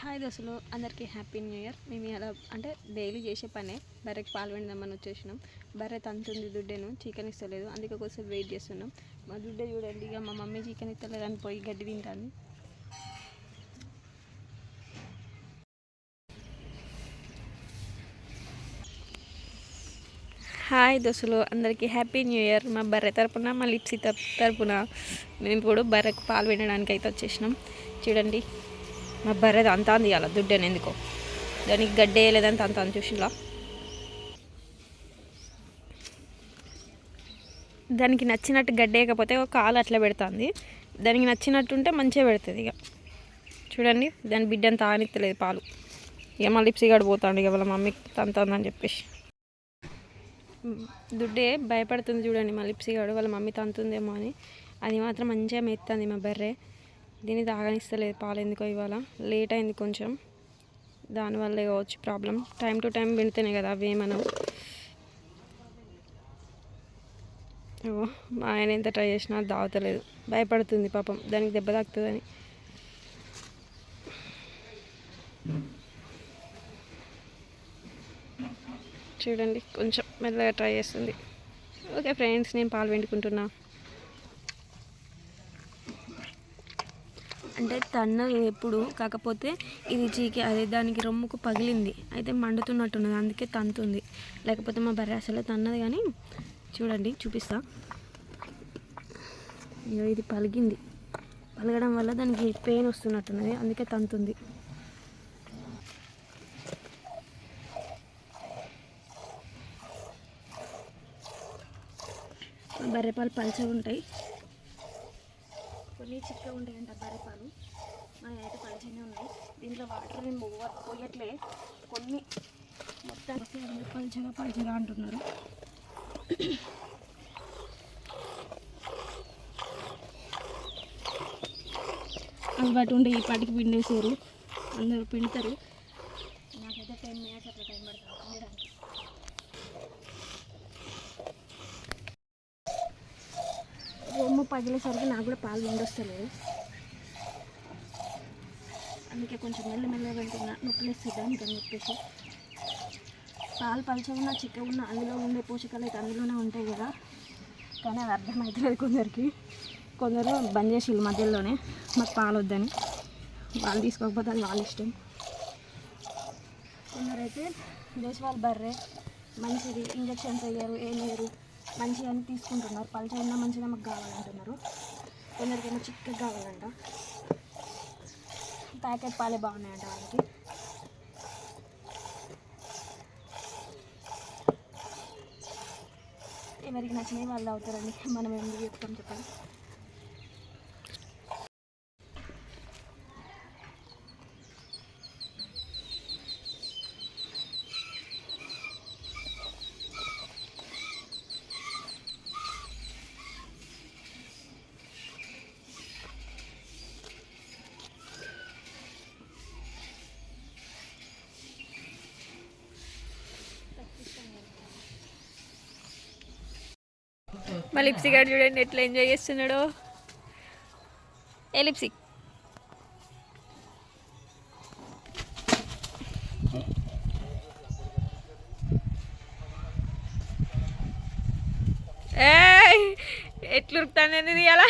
Hi దోస్తులు అందరికీ happy new year. మేము ఎలా అంటే డైలీ చేసే పనే బర్రెకి పాలు వెండదామని వచ్చేసినాం. బర్రె తంతుంది దుడ్డేను చికెన్ ఇస్తలేదు. అందుకే కోసం వెయిట్ చేస్తున్నాం. మా దుడ్డే చూడండి ఇక మా మమ్మీ చికెన్ ఇస్తలేదని పోయి గడ్డి తింటాను హాయ్ దోస్తులు అందరికీ హ్యాపీ న్యూ ఇయర్. మా బర్రె తరపున మా లిప్సీ తరపున మేము ఇప్పుడు బర్రెకు పాలు పెట్టడానికి అయితే వచ్చేసినాం. చూడండి. మా బర్రె అంతా అంది అలా దుడ్డని ఎందుకో. దానికి గడ్డ లేదంత అంత అని చూసిలా దానికి నచ్చినట్టు గడ్డేయకపోతే ఒక కాలు అట్లా పెడుతుంది. దానికి నచ్చినట్టు ఉంటే మంచిగా పెడుతుంది ఇక చూడండి దాని బిడ్డ అంత ఆనిత్తలేదు పాలు. ఇక మా లిప్సీ గడు పోతాడు ఇక వాళ్ళ మమ్మీ తంతుందని చెప్పేసి. దుడ్డే భయపడుతుంది చూడండి మా లిప్సీ గాడు వాళ్ళ మమ్మీ తంతుందేమో అని. అది మాత్రం మంచిగా మెత్తుంది మా బర్రె. దీన్ని తాగనిస్తలేదు పాలు ఎందుకో ఇవాళ. లేట్ అయింది కొంచెం. దానివల్ల కావచ్చు ప్రాబ్లం. టైం టు టైం వింటేనే కదా అవి మనం మా ఆయన ఎంత ట్రై చేసినా అది భయపడుతుంది పాపం. దానికి దెబ్బ తాకుతుందని. చూడండి కొంచెం మెల్లగా ట్రై చేస్తుంది. ఓకే ఫ్రెండ్స్ నేను పాలు వెండుకుంటున్నా అంటే తన్నదు ఎప్పుడు కాకపోతే ఇది చీకి అదే దానికి రొమ్ముకు పగిలింది. అయితే మండుతున్నట్టున్నది అందుకే తంతుంది. లేకపోతే మా బర్రె అసలే తన్నది కానీ చూడండి చూపిస్తా. ఇది పలిగింది. పలగడం వల్ల దానికి పెయిన్ వస్తున్నట్టున్నది అందుకే తంతుంది. బర్రెపాలు పల్చగా ఉంటాయి. కొన్ని చిక్కగా ఉంటాయంట బర్రెపాలు మన అయితే పల్చనే ఉన్నాయి. దీంట్లో వాటర్ నేను పోయట్లే. కొన్ని మొత్తం పల్చగా పల్చగా అంటున్నారు. అలవాటు ఉండే ఈ పాటికి పిండేసారు. అందరూ పిండుతారు. నాకైతే టెన్ మినిట్స్ అట్లా టైం పడుతుంది. పగిలేసరికి నాకు కూడా పాలు వండొస్తలేదు. అందుకే కొంచెం మెల్ల మెల్లగా వెళ్తున్నా నొప్పులు ఇస్తుంది చెప్పేసి. పాలు పలుచగా చిక్క ఉన్న అందులో ఉండే పోషకాలు అయితే అందులోనే ఉంటాయి కదా. కానీ అది అర్థమవుతలేదు కొందరికి. కొందరు బంద్ చేసి మధ్యలోనే. మాకు పాలు వద్దని. వాళ్ళు తీసుకోకపోతే అది వాళ్ళ ఇష్టం. కొందరైతే దేశవాళ బర్రె మంచిది ఇంజక్షన్స్ వేయరు ఏం వేయరు మంచిగా అని తీసుకుంటున్నారు. పల్చ అయినా మంచిగా మాకు కావాలంటున్నారు. కొందరికేమో చిక్కగా కావాలంట. ప్యాకెట్ పాలే బాగున్నాయంట వాళ్ళకి. ఎవరికి నచ్చినవి వాళ్ళు అవుతారని మనం ఎందుకు చెప్తాం చెప్పండి? మా లిప్సిక్ గారు చూడండి ఎట్లా ఎంజాయ్ చేస్తున్నాడో ఏ లిప్సిక్ ఏయ్! ఎట్లా ఇది అలా